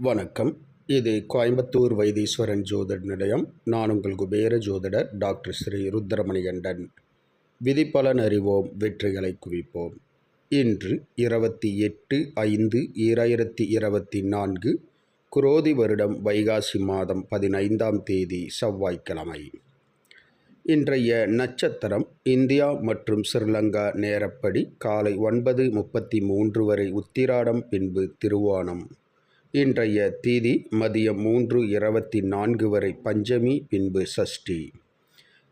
வணக்கம். இது கோயம்புத்தூர் வைத்தீஸ்வரன் ஜோதிட நிலையம். நான் உங்கள் குபேர ஜோதிடர் டாக்டர் ஸ்ரீ ருத்ரமணிகண்டன். விதிப்பலன் அறிவோம் வெற்றிகளை குவிப்போம். இன்று இருபத்தி எட்டு ஐந்து இரண்டாயிரத்தி இருபத்தி நான்கு குரோதி வருடம் வைகாசி மாதம் பதினைந்தாம் தேதி செவ்வாய்க்கிழமை. இன்றைய நட்சத்திரம் இந்தியா மற்றும் ஸ்ரீலங்கா நேரப்படி காலை ஒன்பது முப்பத்தி மூன்று வரை உத்திராடம் பின்பு திருவோணம் இன்றைய தேதி மதியம் மூன்று இருபத்தி நான்கு வரை பஞ்சமி பின்பு சஷ்டி.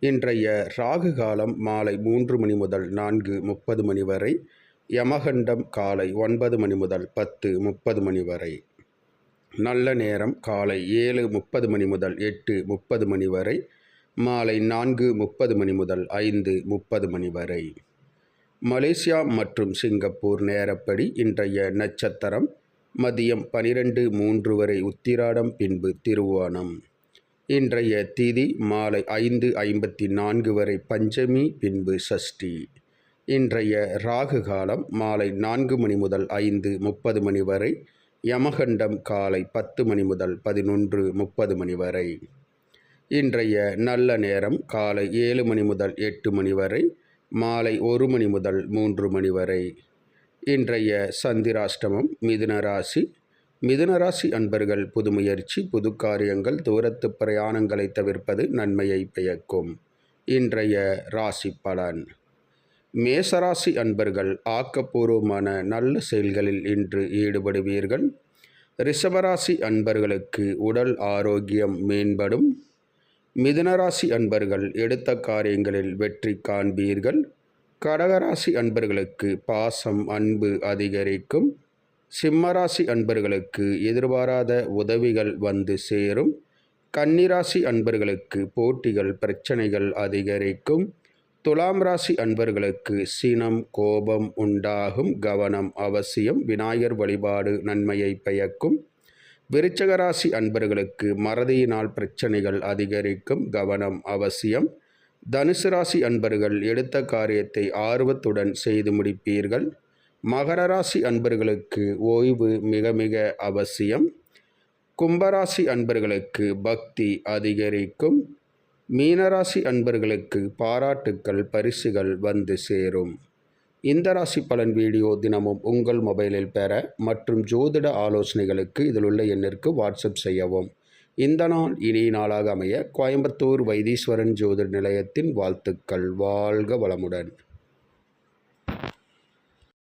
இன்றைய ராகு காலம் மாலை மூன்று மணி முதல் நான்கு முப்பது மணி வரை யமகண்டம் காலை ஒன்பது மணி முதல் பத்து முப்பது மணி வரை. நல்ல நேரம் காலை ஏழு முப்பது மணி முதல் எட்டு முப்பது மணி வரை மாலை நான்கு முப்பது மணி முதல் ஐந்து முப்பது மணி வரை. மலேசியா மற்றும் சிங்கப்பூர் நேரப்படி இன்றைய நட்சத்திரம் மதியம் பனிரெண்டு மூன்று வரை உத்திராடம் பின்பு திருவோணம். இன்றைய திதி மாலை ஐந்து ஐம்பத்தி நான்கு வரை பஞ்சமி பின்பு சஷ்டி. இன்றைய ராகு காலம் மாலை நான்கு மணி முதல் ஐந்து முப்பது மணி வரை யமகண்டம் காலை பத்து மணி முதல் பதினொன்று முப்பது மணி வரை. இன்றைய நல்ல நேரம் காலை ஏழு மணி முதல் எட்டு மணி வரை மாலை ஒரு மணி முதல் மூன்று மணி வரை. இன்றைய சந்திராஷ்டமம் மிதுன ராசி. மிதுன ராசி அன்பர்கள் புது முயற்சி புது காரியங்கள் தூரத்து பிரயாணங்களை தவிர்ப்பது நன்மையை பயக்கும் இன்றைய ராசி பலன். மேசராசி அன்பர்கள் ஆக்கப்பூர்வமான நல்ல செயல்களில் இன்று ஈடுபடுவீர்கள். ரிஷபராசி அன்பர்களுக்கு உடல் ஆரோக்கியம் மேம்படும். மிதுனராசி அன்பர்கள் எடுத்த காரியங்களில் வெற்றி காண்பீர்கள். கடகராசி அன்பர்களுக்கு பாசம் அன்பு அதிகரிக்கும். சிம்மராசி அன்பர்களுக்கு எதிர்பாராத உதவிகள் வந்து சேரும். கன்னிராசி அன்பர்களுக்கு போட்டிகள் பிரச்சனைகள் அதிகரிக்கும். துலாம் ராசி அன்பர்களுக்கு சினம் கோபம் உண்டாகும். கவனம் அவசியம். விநாயகர் வழிபாடு நன்மையை பயக்கும் விருச்சகராசி அன்பர்களுக்கு மறதியினால் பிரச்சனைகள் அதிகரிக்கும். கவனம் அவசியம். தனுசு ராசி அன்பர்கள் எடுத்த காரியத்தை ஆர்வத்துடன் செய்து முடிப்பீர்கள். மகர ராசி அன்பர்களுக்கு ஓய்வு மிக மிக அவசியம். கும்பராசி அன்பர்களுக்கு பக்தி அதிகரிக்கும். மீனராசி அன்பர்களுக்கு பாராட்டுக்கள் பரிசுகள் வந்து சேரும். இந்த ராசி பலன் வீடியோ தினமும் உங்கள் மொபைலில் பெற மற்றும் ஜோதிட ஆலோசனைகளுக்கு இதில் உள்ள எண்ணிற்கு வாட்ஸ்அப் செய்யவும். இந்த நாள் இனிய நாளாக அமைய கோயம்புத்தூர் வைத்தீஸ்வரன் ஜோதிட நிலையத்தின் வாழ்த்துக்கள். வாழ்க வளமுடன்.